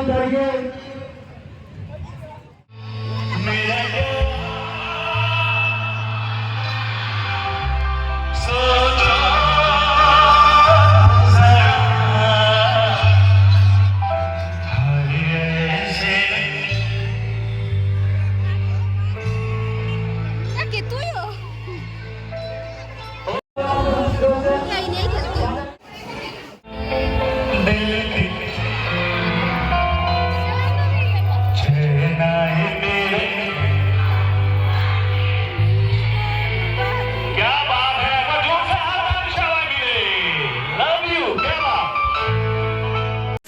Principal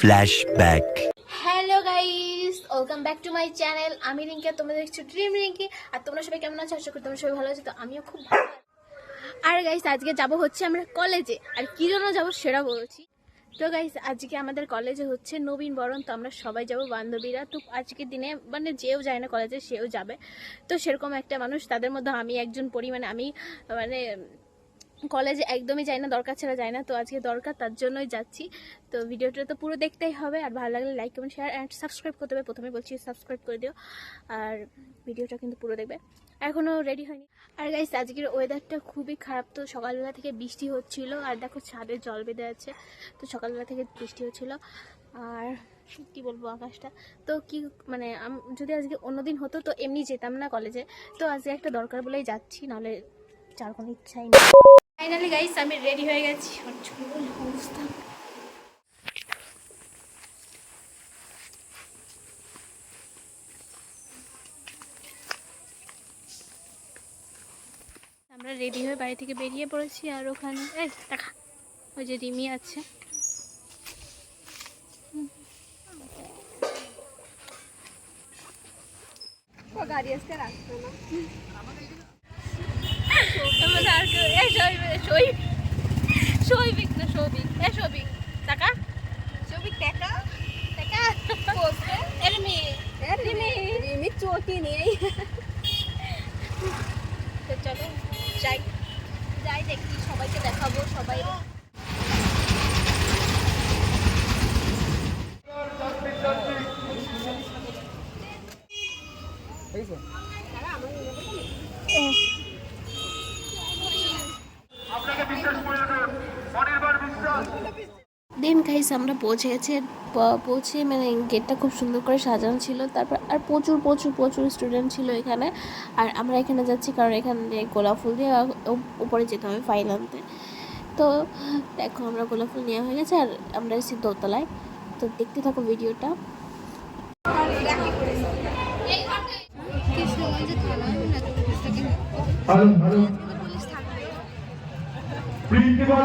Flashback. Hello guys welcome back to my channel আমি রিঙ্কি, তোমরা দেখছ ড্রিম রিঙ্কি আর তোমরা সবাই কেমন আছো? আশা করি তোমরা সবাই ভালো আছো। তো আমিও খুব ভালো আর গাইস আজকে যাব হচ্ছে আমরা কলেজে আর কি জন্য যাব সেটা বলছি। তো গাইস আজকে আমাদের কলেজে হচ্ছে নবীন বরণ। তো আমরা সবাই যাব বান্ধবীরা। তো আজকের দিনে মানে যেও যায় না কলেজে সেও যাবে। তো সেরকম একটা মানুষ। তাদের মধ্যে আমি একজন পড়ি মানে আমি মানে কলেজে একদমই যাই না, দরকার ছাড়া যায় না, তো আজকে দরকার তার জন্যই যাচ্ছি। তো ভিডিওটা তো পুরো দেখতেই হবে, আর ভালো লাগলে like comment share and subscribe করতে হবে। প্রথমে বলছি সাবস্ক্রাইব করে দিও, আর ভিডিওটা কিন্তু পুরো দেখবে। এখনও রেডি হয়নি। আর গাইস আজকের ওয়েদারটা খুবই খারাপ, তো সকালবেলা থেকে বৃষ্টি হচ্ছিল, আর দেখো ছাদে জল বেঁধে আছে, তো সকালবেলা থেকে বৃষ্টি হচ্ছিল। আর কি বলব আকাশটা? তো কি মানে যদি আজকে অন্যদিন হতো, তো এমনি যেতাম না কলেজে। তো আজকে একটা দরকার বলেই যাচ্ছি, নাহলে যার কোনো ইচ্ছাই নেই। ফাইনালি গাইস আমি রেডি হয়ে গেছি। অবস্থা। আমরা রেডি হয়ে বাড়ি থেকে বেরিয়ে পড়েছি আর ওখানে এই, দেখা। ওই যে রিমি আছে। আমাদের শৈবিক সৌভিক না সৌভিক এ সৌভিক টাকা সৌভিক টাকা টাকা এরমি এরমি রিমি চটি নেই তো চলো যাই যাই দেখি সবাইকে দেখাবো সবাই দেন গাইস আমরা পৌঁছে গেছি। পৌঁছে মানে গেটটা খুব সুন্দর করে সাজানো ছিল। তারপর আর প্রচুর প্রচুর প্রচুর স্টুডেন্ট ছিল এখানে। আর আমরা এখানে যাচ্ছি কারণ এখানে গোলাপ ফুল দিয়ে উপরে যেতে হবে ফাইল আনতে তো দেখো আমরা গোলাপ ফুল নেওয়া হয়ে গেছে আর আমরা এসেছি দোতলায়। তো দেখতে থাকো ভিডিওটা প্রিন্সিপাল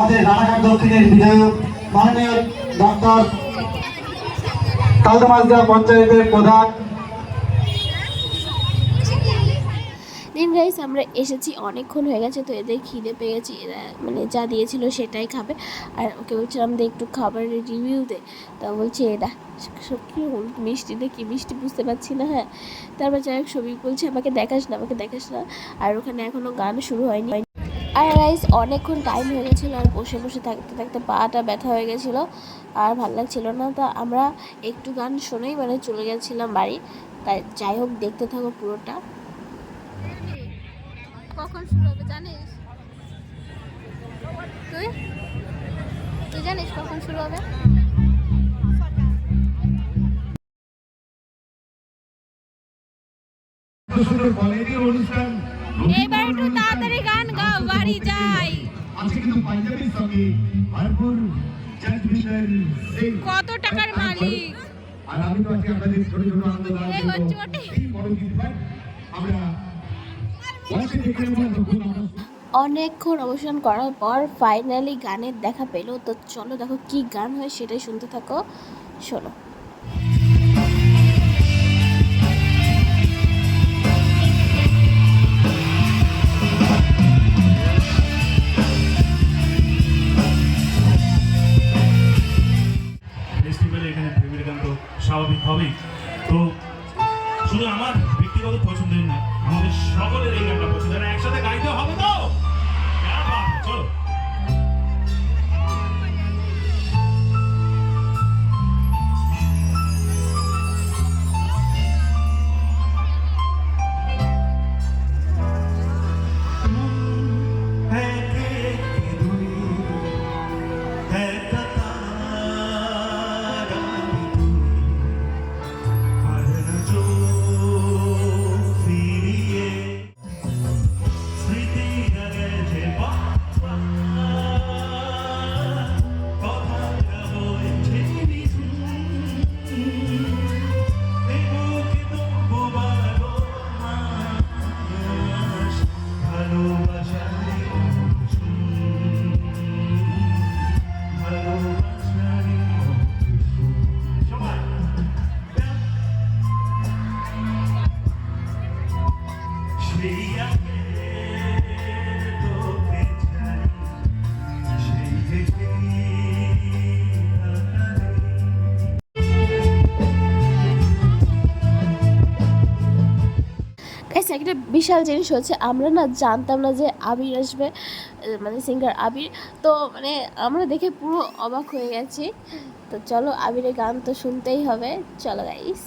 আমাদের রানাঘাট দক্ষিণের বিধায়ক, মাননীয় ডক্টর তালদামাজদা পঞ্চায়েতের প্রধান। গাইস আমরা এসেছি, অনেকক্ষণ হয়ে গেছে, তো এদের খিদে পেয়ে গেছি এরা মানে যা দিয়েছিল সেটাই খাবে। আর ওকে বলছিলাম যে একটু খাবারের রিভিউ দে। তা বলছে এটা কি মিষ্টি না কি মিষ্টি বুঝতে পারছি না হ্যাঁ? তারপর যাই হোক সবই বলছে, আমাকে দেখাস না, আমাকে দেখাস না। আর ওখানে এখনও গান শুরু হয়নি। আর গাইস অনেকক্ষণ টাইম হয়ে গেছিল আর বসে বসে থাকতে থাকতে পাটা ব্যথা হয়ে গেছিল আর ভালো লাগছিল না। তো আমরা একটু গান শুনেই মানে চলে গেছিলাম বাড়ি। তাই যাই হোক দেখতে থাকো পুরোটা। কখন শুরু হবে জানিস? তুই? তুই জানিস কখন শুরু হবে? একটু গাও বাড়ি যাই। কত টাকার মালিক? আর আমি তো আজকে আপনাদের ছোট ছোট আনন্দ অনেকক্ষণ অবসান করার পর ফাইনালি গানের দেখা পেল। তো চলো দেখো কি গান হয় সেটাই শুনতে থাকো। শোনো। হবে গাইস একটা বিশাল জিনিস হচ্ছে, আমরা না জানতাম না যে আবির আসবে মানে সিঙ্গার আবির। তো মানে আমরা দেখে পুরো অবাক হয়ে গেছি। তো চলো আবিরের গান তো শুনতেই হবে। চলো গাইস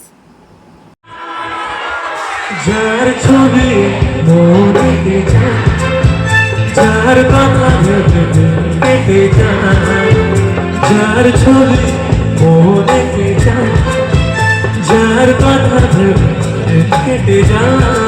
যার কথা ভেবে কেটে যায়।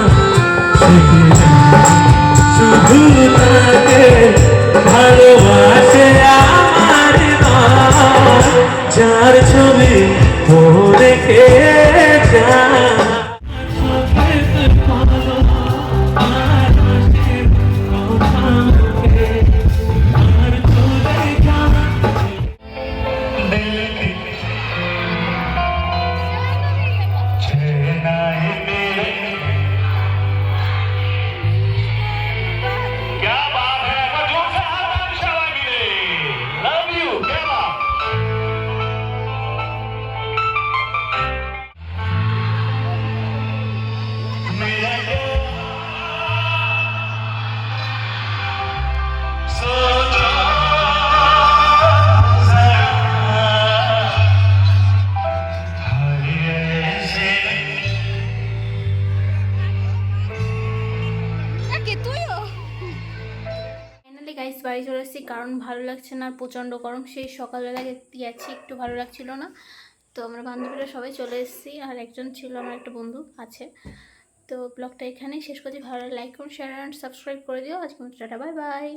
গাইস বাড়ি চলে এসেছি। কারণ ভালো লাগছে না, প্রচণ্ড গরম। সেই সকালবেলা গেছি একটু ভালো লাগছিল না। তো আমরা বান্ধবীরা সবাই চলে এসেছি, আর একজন ছিল, আমার একটা বন্ধু আছে। তো ব্লগটা এখানেই শেষ করছি। ভালো লাইক করুন শেয়ার অ্যান্ড সাবস্ক্রাইব করে দিও। আজকে টাটা বাই বাই